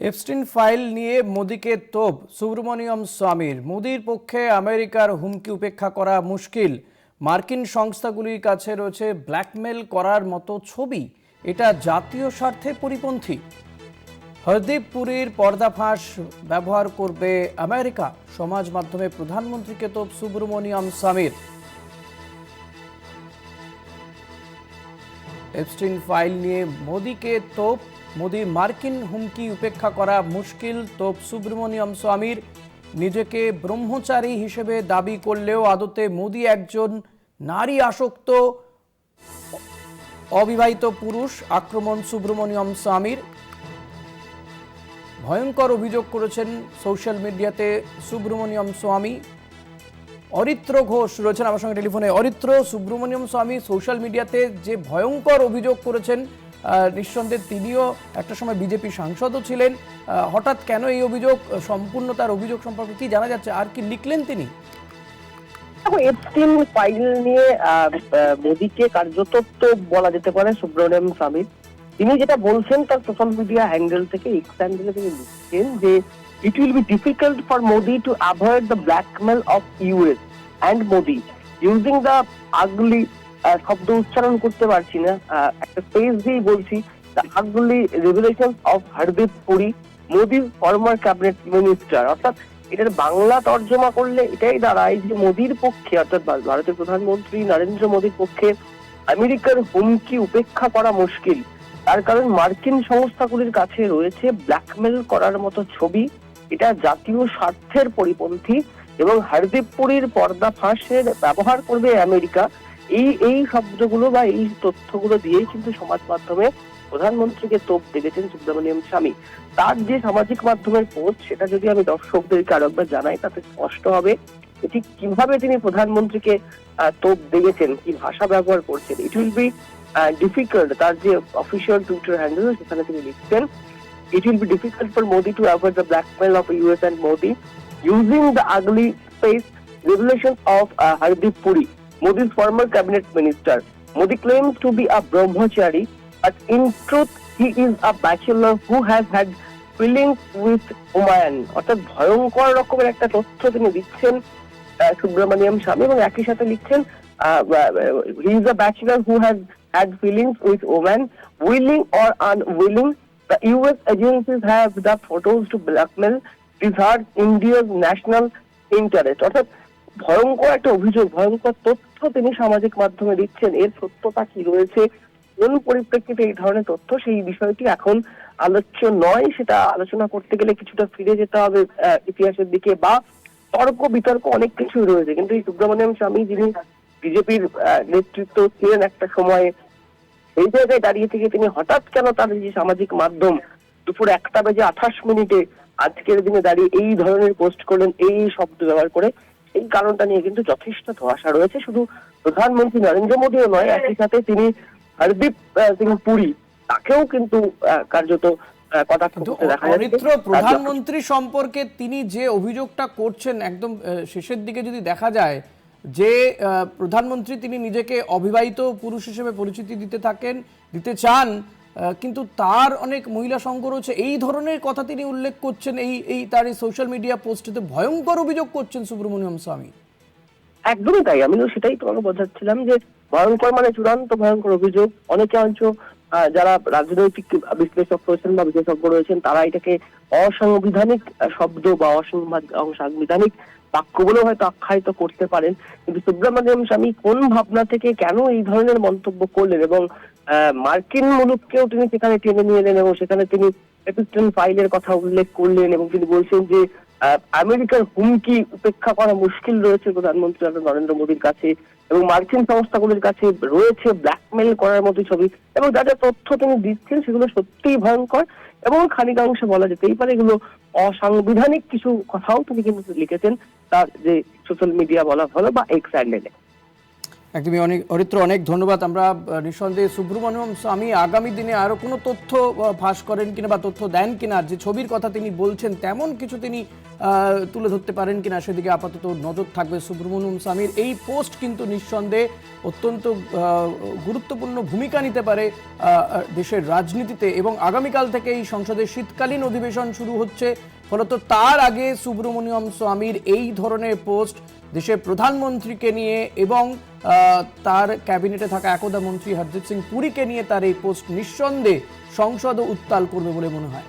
Epstein file নিয়ে মোদিকে তোপ, সুব্রমণিয়ম স্বামীর। মোদির পক্ষে আমেরিকার হুমকি উপেক্ষা করা মুশকিল। মার্কিন সংস্থাগুলির কাছে রয়েছে ব্ল্যাকমেল করার মতো ছবি। এটা জাতীয় স্বার্থে পরিপন্থী। হরদীপ পুরীর পর্দাফাঁস ব্যবহার করবে আমেরিকা। সমাজ মাধ্যমে প্রধানমন্ত্রীকে তোপ, সুব্রমণিয়ম স্বামীর। এপস্টিন ফাইল নিয়ে মোদিকে তোপ মোদির মার্কিন হুমকি উপেক্ষা করা মুশকিল, তোপ সুব্রমণিয়ম স্বামীর। নিজেকে ব্রহ্মচারী হিসেবে দাবি করলেও আদতে মোদি একজন নারী আসক্ত, অবিবাহিত পুরুষ, আক্রমণ সুব্রমণিয়ম স্বামীর। ভয়ঙ্কর অভিযোগ করেছেন সোশ্যাল মিডিয়াতে সুব্রমণিয়ম স্বামী। অরিত্র ঘোষ রয়েছেন আমার সঙ্গে টেলিফোনে। অরিত্র, সুব্রমণিয়ম স্বামী সোশ্যাল মিডিয়াতে যে ভয়ঙ্কর অভিযোগ করেছেন নিঃসন্দেহে তিনিও একটা সময় বিজেপি সাংসদও ছিলেন। হঠাৎ কেন এই অভিযোগ সম্পূর্ণ তার অভিযোগ সম্পর্কে কি জানা যাচ্ছে? আর কি লিখলেন তিনি? দেখো এপস্টিন ফাইল নিয়ে মোদিকে কার্যত তো বলা যেতে পারে সুব্রমণিয়াম স্বামীর তিনি যেটা বলছেন, তার সোশ্যাল মিডিয়া হ্যান্ডেল থেকে এক্স হ্যান্ডেলে তিনি লিখছেন যে it will be difficult for Modi to avoid the blackmail of US and Modi using the ugly শব্দ উচ্চারণ করতে পারছি না। একটা স্পেস দিয়েই বলছি ugly revolution of Hardeep Puri মোদির ফর্মার ক্যাবিনেট মিনিস্টার অর্থাৎ এটার বাংলা তর্জমা করলে এটাই দাঁড়ায় যে মোদির পক্ষে, অর্থাৎ ভারতের প্রধানমন্ত্রী নরেন্দ্র মোদীর পক্ষে আমেরিকার হুমকি উপেক্ষা করা মুশকিল। তার কারণ মার্কিন সংস্থাগুলির কাছে রয়েছে ব্ল্যাকমেল করার মতো ছবি। এটা জাতীয় স্বার্থের পরিপন্থী এবং হরদীপ পুরীর পর্দা ফাঁসের ব্যবহার করবে আমেরিকা। এই এই শব্দগুলো বা এই তথ্যগুলো দিয়েই কিন্তু সমাজ মাধ্যমে প্রধানমন্ত্রীকে তোপ দেখেছেন সুব্রমণিয়ম স্বামী। তার যে সামাজিক মাধ্যমের পোস্ট সেটা যদি আমি দর্শকদেরকে আরও একবার জানাই, তাতে স্পষ্ট হবে ঠিক কীভাবে তিনি প্রধানমন্ত্রীকে তোপ দেখেছেন, কি ভাষা ব্যবহার করছেন। ইট উইল বি ডিফিকাল্ট তার যে অফিসিয়াল টুইটার হ্যান্ডেল সেখানে তিনি লিখছেন it will be difficult for Modi to avoid the blackmail of US and Modi using the ugly space revolution of Hardeep Puri Modi's former cabinet minister. Modi claims to be a brahmachari, but in truth, he is a bachelor who has had feelings with Humayun. অর্থাৎ ভয়ঙ্কর রকমের একটা তথ্য তিনি দিচ্ছেন সুব্রমণিয়াম স্বামী এবং একই সাথে লিখছেন he is a bachelor who has had feelings with woman willing or unwilling The US agencies have the photos to blackmail these are India's national interest. অর্থাৎ ভয়ঙ্কর একটা অভিযোগ, ভয়ঙ্কর তথ্য তিনি সামাজিক মাধ্যমে দিচ্ছেন। এর সত্যতা কি রয়েছে? কোন পরিপ্রেক্ষিতে এই ধরনের তথ্য, সেই বিষয়টি এখন আলোচ্য নয়, সেটা আলোচনা করতে গেলে কিছুটা ফিরে যেতে হবে ইতিহাসের দিকে বা তর্ক বিতর্ক অনেক কিছুই রয়েছে। কিন্তু এই সুব্রমণিয়াম স্বামী যিনি বিজেপির নেতৃত্ব ছিলেন একটা সময়ে, এই জায়গায় দাঁড়িয়ে থেকে তিনি হঠাৎ কেন তার যে সামাজিক মাধ্যম দুপুর একটা বেজে আঠাশ মিনিটে আজকের দিনে দাঁড়িয়ে এই ধরনের পোস্ট করলেন, এই শব্দ ব্যবহার করে এই কারণটা নিয়ে কিন্তু যথেষ্ট ধোয়াশা রয়েছে। শুধু প্রধানমন্ত্রী নরেন্দ্র মোদীও নয় একই সাথে তিনি হরদীপ সিং পুরী তাকেও কিন্তু কার্যত অরিত্র প্রধানমন্ত্রী সম্পর্কে তিনি যে অভিযোগটা করছেন একদম শেষের দিকে যদি দেখা যায় যে আহ, প্রধানমন্ত্রী তিনি নিজেকে অবিবাহিত পুরুষ হিসেবে পরিচিতি দিতে থাকেন দিতে চান কিন্তু তার অনেক মহিলা সঙ্গ রয়েছে। এই ধরনের কথা তিনি উল্লেখ করছেন এই এই তার এই সোশ্যাল মিডিয়া পোস্টে ভয়ঙ্কর অভিযোগ করছেন সুব্রমণিয়ম স্বামী। একদমই তাই। আমিও সেটাই তোমাকে বোঝাচ্ছিলাম যে ভয়ঙ্কর মানে চূড়ান্ত ভয়ঙ্কর অভিযোগ। অনেকে অঞ্চ যারা রাজনৈতিক বিশ্লেষক রয়েছেন বা বিশেষজ্ঞ রয়েছেন, তারা এটাকে অসাংবিধানিক শব্দ বা অসাংবিধানিক বাক্য বলে হয়তো আখ্যায়িত করতে পারেন। কিন্তু সুব্রমণিয়ম স্বামী কোন ভাবনা থেকে কেন এই ধরনের মন্তব্য করলেন এবং মার্কিন মুলুককেও তিনি সেখানে টেনে নিয়ে এলেন এবং সেখানে তিনি ফাইলের কথা উল্লেখ করলেন এবং তিনি বলছেন যে আমেরিকার হুমকি উপেক্ষা করা মুশকিল রয়েছে প্রধানমন্ত্রী নরেন্দ্র মোদীর কাছে এবং মার্কিন সংস্থাগুলির কাছে রয়েছে ব্ল্যাকমেল করার মতো ছবি এবং যা যা তথ্য তিনি দিচ্ছেন সেগুলো সত্যিই ভয়ঙ্কর এবং খানিকাংশে বলা যেতেই পারে এগুলো অসাংবিধানিক কিছু কথাও তিনি কিন্তু লিখেছেন, তার যে সোশ্যাল মিডিয়া বলা ভালো বা এক্স হ্যান্ডেলে একদমই অনেক অরিত্র, অনেক ধন্যবাদ। আমরা নিঃসন্দেহে সুব্রমণ্যম স্বামী আগামী দিনে আরও কোনো তথ্য ফাঁস করেন কিনা বা তথ্য দেন কিনা, যে ছবির কথা তিনি বলছেন, তেমন কিছু তিনি তুলে ধরতে পারেন কিনা, সেদিকে আপাতত নজর থাকবে সুব্রমণ্যম স্বামীর। এই পোস্ট কিন্তু নিঃসন্দেহে অত্যন্ত গুরুত্বপূর্ণ ভূমিকা নিতে পারে দেশের রাজনীতিতে এবং আগামীকাল থেকে এই সংসদের শীতকালীন অধিবেশন শুরু হচ্ছে। ফলত তার আগে সুব্রমণিয়ম স্বামীর এই ধরনের পোস্ট দেশের প্রধানমন্ত্রীকে নিয়ে এবং তার ক্যাবিনেটে থাকা একদা মন্ত্রী হরদীপ সিং পুরীকে নিয়ে তার এই পোস্ট নিঃসন্দেহে সংসদ উত্তাল করবে বলে মনে হয়।